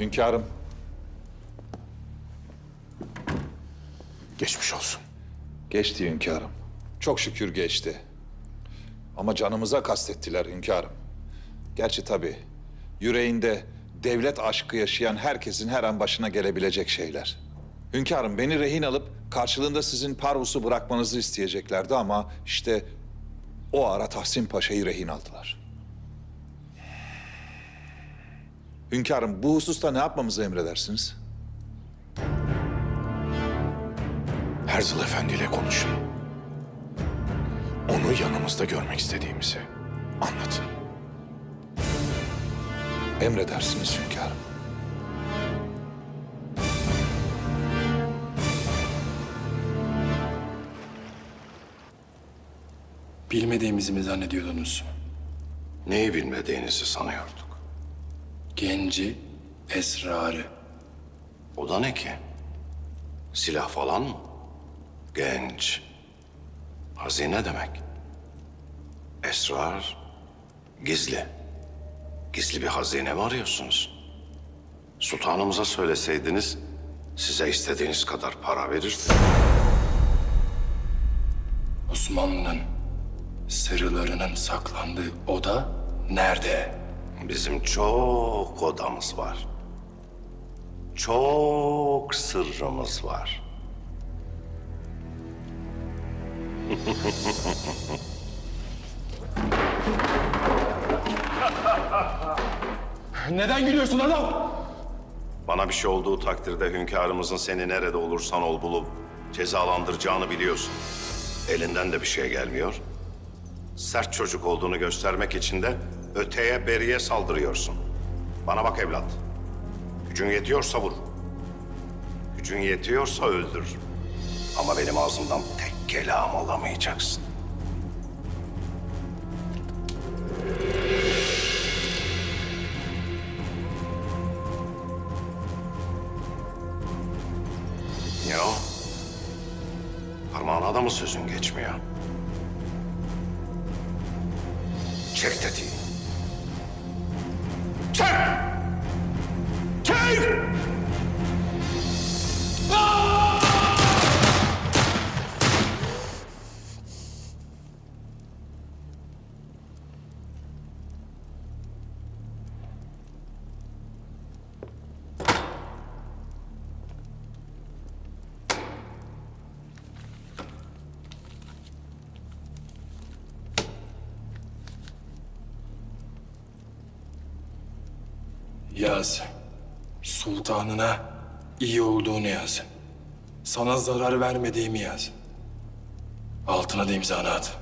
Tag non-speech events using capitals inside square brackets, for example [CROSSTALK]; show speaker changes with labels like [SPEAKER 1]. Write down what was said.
[SPEAKER 1] Hünkârım,
[SPEAKER 2] Geçmiş olsun.
[SPEAKER 1] geçti hünkârım. Çok şükür geçti. Ama canımıza kastettiler hünkârım. Gerçi tabii yüreğinde devlet aşkı yaşayan herkesin her an başına gelebilecek şeyler. Hünkârım beni rehin alıp karşılığında sizin Parvus'u bırakmanızı isteyeceklerdi ama işte o ara Tahsin Paşa'yı rehin aldılar. Hünkârım bu hususta ne yapmamızı emredersiniz?
[SPEAKER 2] Herzl Efendi ile konuşun. Onu yanımızda görmek istediğimizi anlatın.
[SPEAKER 1] Emredersiniz hünkârım.
[SPEAKER 3] Bilmediğimizi mi zannediyordunuz?
[SPEAKER 4] Neyi bilmediğinizi sanıyorduk.
[SPEAKER 3] Genci, esrarı.
[SPEAKER 4] O da ne ki? Silah falan mı? Genç. Hazine demek. Esrar, gizli. Gizli bir hazine mi arıyorsunuz? Sultanımıza söyleseydiniz size istediğiniz kadar para verirdi.
[SPEAKER 3] Osmanlı'nın sırlarının saklandığı oda nerede?
[SPEAKER 4] Bizim çok odamız var. Çok sırrımız var. [LAUGHS]
[SPEAKER 3] Neden gülüyorsun adam?
[SPEAKER 4] Bana bir şey olduğu takdirde hünkârımızın seni nerede olursan ol bulup cezalandıracağını biliyorsun. Elinden de bir şey gelmiyor. Sert çocuk olduğunu göstermek için de öteye beriye saldırıyorsun. Bana bak evlat. Gücün yetiyorsa vur. Gücün yetiyorsa öldür. Ama benim ağzımdan tek kelam alamayacaksın. Ne o? Parmağına da mı sözün geçmiyor? Çek tetiği.
[SPEAKER 3] Yaz. Sultanına iyi olduğunu yaz. Sana zarar vermediğimi yaz. Altına da imzanı at.